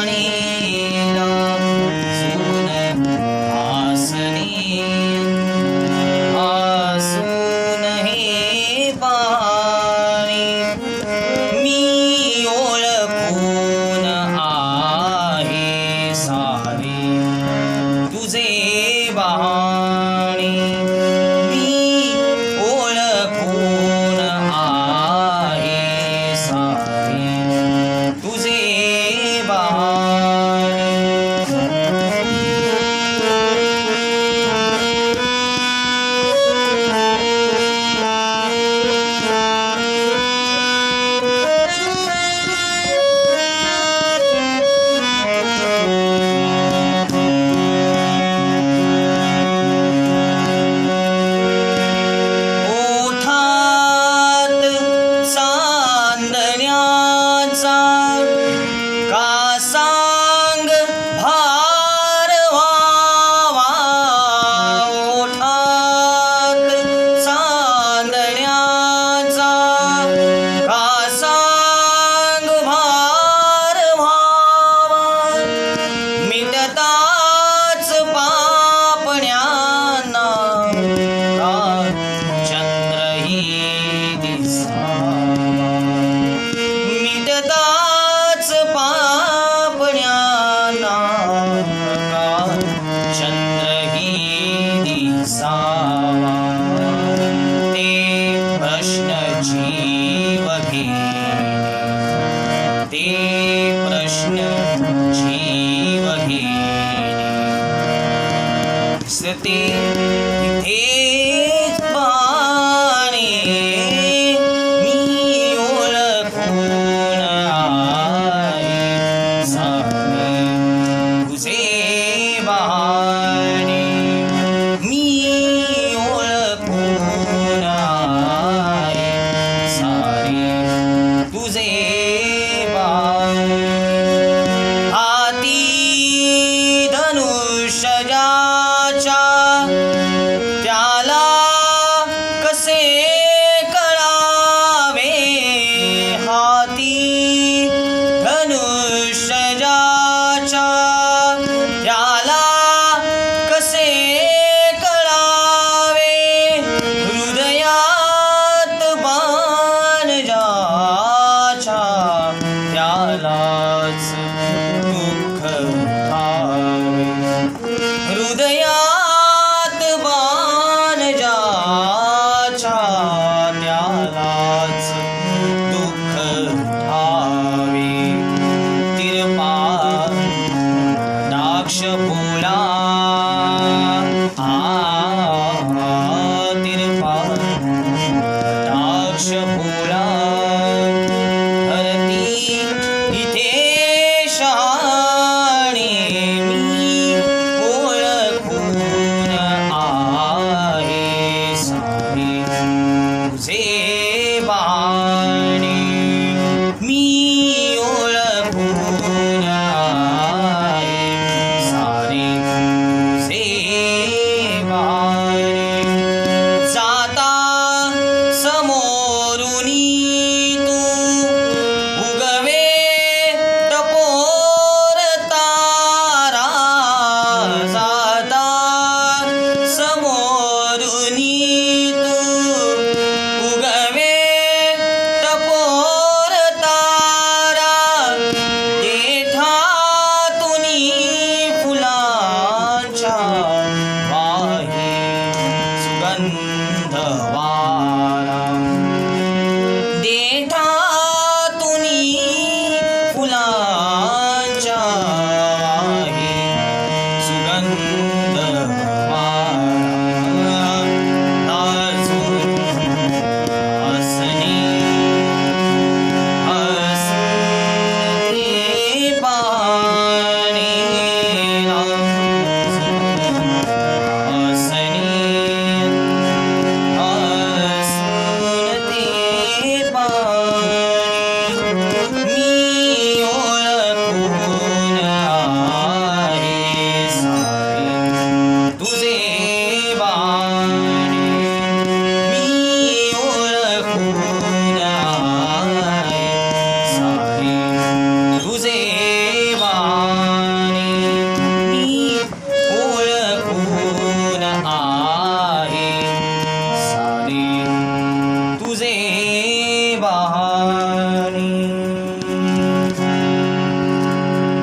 Johnny. ते प्रश्न जीव सते तिथे पाणी मी ओळखून सांग तुझे Bye. त्यालाच মুসিবা